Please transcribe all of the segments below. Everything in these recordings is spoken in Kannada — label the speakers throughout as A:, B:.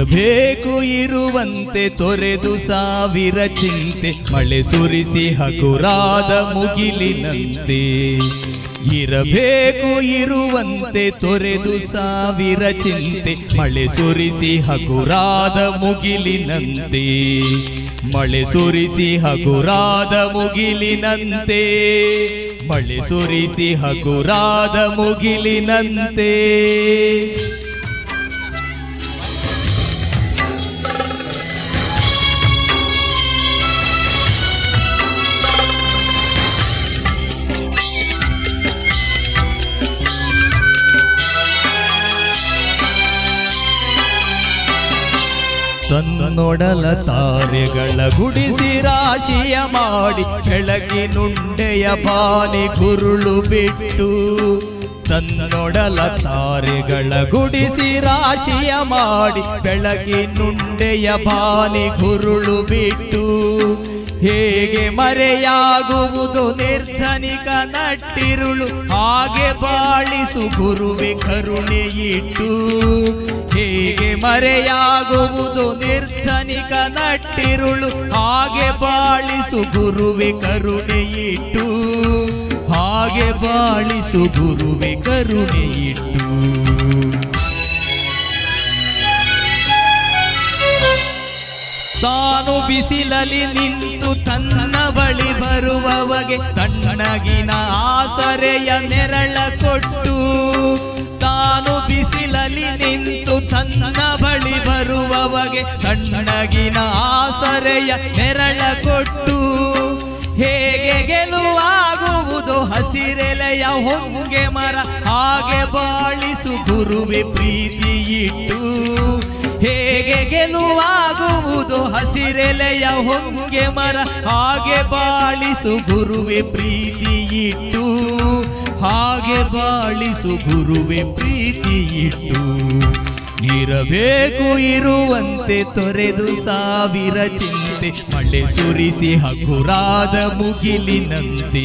A: ಇರಬೇಕು ಇರುವಂತೆ ತೊರೆದು ಸಾವಿರ ಚಿಂತೆ, ಮಳೆ ಸುರಿಸಿ ಹಗುರಾದ ಮುಗಿಲಿನಂತೆ. ಇರಬೇಕು ಇರುವಂತೆ ತೊರೆದು ಸಾವಿರ ಚಿಂತೆ, ಮಳೆ ಸುರಿಸಿ ಹಗುರಾದ ಮುಗಿಲಿನಂತೆ. ಮಳೆ ಸುರಿಸಿ ಹಗುರಾದ ಮುಗಿಲಿನಂತೆ. ಮಳೆ ಸುರಿಸಿ ಹಗುರಾದ ಮುಗಿಲಿನಂತೆ. ತನ್ನೊಡಲ ತಾರೆಗಳ ಗುಡಿಸಿ ರಾಶಿಯ ಮಾಡಿ ಬೆಳಗಿನುಂಡೆಯ ಬಾಲಿ ಗುರುಳು ಬಿಟ್ಟು ತನ್ನೊಡಲ ತಾರೆಗಳ ಗುಡಿಸಿ ರಾಶಿಯ ಮಾಡಿ ಬೆಳಗಿನುಂಡೆಯ ಬಾಲಿ ಗುರುಳು ಬಿಟ್ಟು ಹೇಗೆ ಮರೆಯಾಗುವುದು ನಿರ್ಧನಿಕ ನಟ್ಟಿರುಳು, ಹಾಗೆ ಬಾಳಿಸು ಗುರುವೆ ಕರುಣೆಯಿಟ್ಟು ಹೇಗೆ ಮರೆಯಾಗುವುದು ನಿರ್ಧನಿಕ ನಟ್ಟಿರುಳು, ಹಾಗೆ ಬಾಳಿಸು ಗುರುವೆ ಕರುಣೆ ಇಟ್ಟು ಹಾಗೆ ಬಾಳಿಸು ಗುರುವೆ ಕರುಣೆ ಇಟ್ಟು. ತಾನು ಬಿಸಿಲಲ್ಲಿ ನಿಂತು ತನ್ನ ಬಳಿ ಬರುವವಗೆ ತಣ್ಣಗಿನ ಆಸರೆಯ ನೆರಳ ಕೊಟ್ಟು. ತಾನು ಬಿಸಿಲಲ್ಲಿ ನಿಂತು ತನ್ನ ಬಳಿ ಬರುವವಗೆ ತಣ್ಣಗಿನ ಆಸರೆಯ ನೆರಳ ಕೊಟ್ಟು. ಹಸಿರೆಲೆಯ ಹೊಂಗೆ ಮರ ಹಾಗೆ ಬಾಳಿಸು ಗುರುವೆ ಪ್ರೀತಿ ಇಟ್ಟು ಹೇಗೆ ಗೆಲುವಾಗುವುದು ಹಸಿರೆಲೆಯ ಹೊಂಗೆ ಮರ ಹಾಗೆ ಬಾಳಿಸು ಗುರುವೆ ಪ್ರೀತಿ ಇಟ್ಟು ಹಾಗೆ ಬಾಳಿಸು ಗುರುವೆ ಪ್ರೀತಿ ಇಟ್ಟು ಇರಬೇಕು ಇರುವಂತೆ ತೊರೆದು ಸಾವಿರ ಚಿಂತೆ, ಮಳೆ ಸುರಿಸಿ ಹಗುರಾದ ಮುಗಿಲಿನಂತೆ.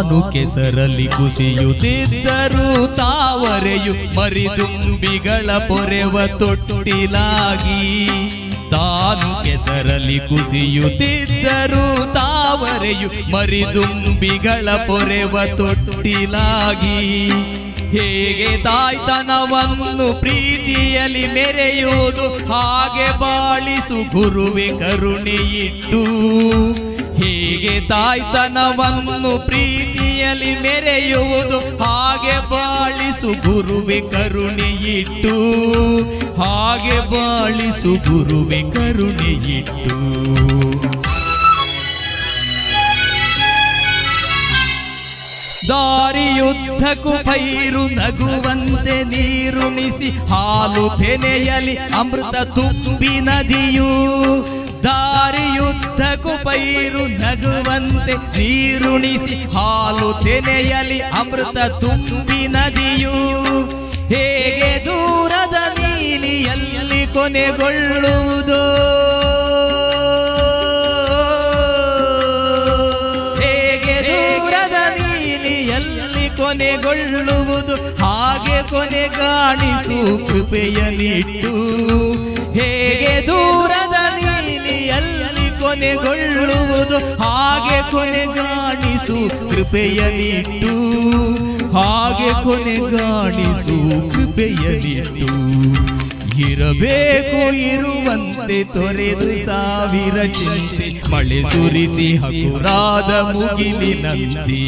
A: ತಾನು ಕೆಸರಲ್ಲಿ ಕುಸಿಯುತ್ತಿದ್ದರು ತಾವರೆಯು ಮರಿದುಂಬಿಗಳ ಪೊರೆವ ತೊಟ್ಟಿಲಾಗಿ. ತಾನು ಕೆಸರಲ್ಲಿ ಕುಸಿಯುತ್ತಿದ್ದರು ತಾವರೆಯು ಮರಿದುಂಬಿಗಳ ಪೊರೆವ ತೊಟ್ಟಿಲಾಗಿ. ಹೇಗೆ ತಾಯ್ತನವನ್ನು ಪ್ರೀತಿಯಲ್ಲಿ ಮೆರೆಯುವುದು, ಹಾಗೆ ಬಾಳಿಸು ಗುರುವೆ ಕರುಣೆ ಇಟ್ಟು ಹೀಗೆ ತಾಯ್ತನವನ್ನು ಪ್ರೀತಿಯಲ್ಲಿ ಮೆರೆಯುವುದು ಹಾಗೆ ಬಾಳಿಸು ಗುರುವೆ ಕರುಣೆಯಿಟ್ಟು, ಹಾಗೆ ಬಾಳಿಸು ಗುರುವೆ ಕರುಣೆಯಿಟ್ಟು. ಇಟ್ಟು ದಾರಿಯುದ್ದಕ್ಕೂ ಪೈರು ನಗುವಂತೆ ನೀರುಣಿಸಿ ಹಾಲು ತೆನೆಯಲಿ ಅಮೃತ ತುಂಬಿ ನದಿಯು ದಾರಿಯುದ್ದಕ್ಕೂ ಪೈರು ನಗುವಂತೆ ನೀರುಣಿಸಿ ಹಾಲು ತೆನೆಯಲಿ ಅಮೃತ ತುಂಬಿ ನದಿಯು. ಹೇಗೆ ದೂರದ ನೀಲಿಯಲ್ಲಿ ಕೊನೆಗೊಳ್ಳುವುದು? ಹೇಗೆ ದೂರದ ನೀಲಿಯಲ್ಲಿ ಕೊನೆಗೊಳ್ಳುವುದು? ಹಾಗೆ ಕೊನೆಗಾಣಿಸು ಕೃಪೆಯಲಿಟ್ಟು ಹೇಗೆ ದೂರದ ನೀಲಿಯಲ್ಲಿ ಕೊನೆಗೊಳ್ಳುವುದು ಹಾಗೆ ಕೊನೆಗಾಣಿಸು ಕೃಪೆಯಲಿಟ್ಟು ಹಾಗೆ ಕೊನೆಗಾಣಿಸು ಕೃಪೆಯಲಿಟ್ಟು ಇರಬೇಕು ಇರುವಂತೆ ತೊರೆದು ಸಾವಿರ ಚಿಂತೆ, ಮಳೆ ಸುರಿಸಿ ಹಗುರಾದ ಮುಗಿಲಿನಂತೆ.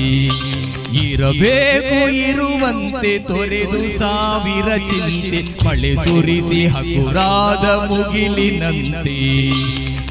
A: ಇರಬೇಕು ಇರುವಂತೆ ತೊರೆದು ಸಾವಿರ ಚಿಂತೆ, ಮಳೆ ಸುರಿಸಿ ಹಗುರಾದ ಮುಗಿಲಿನಂತೆ.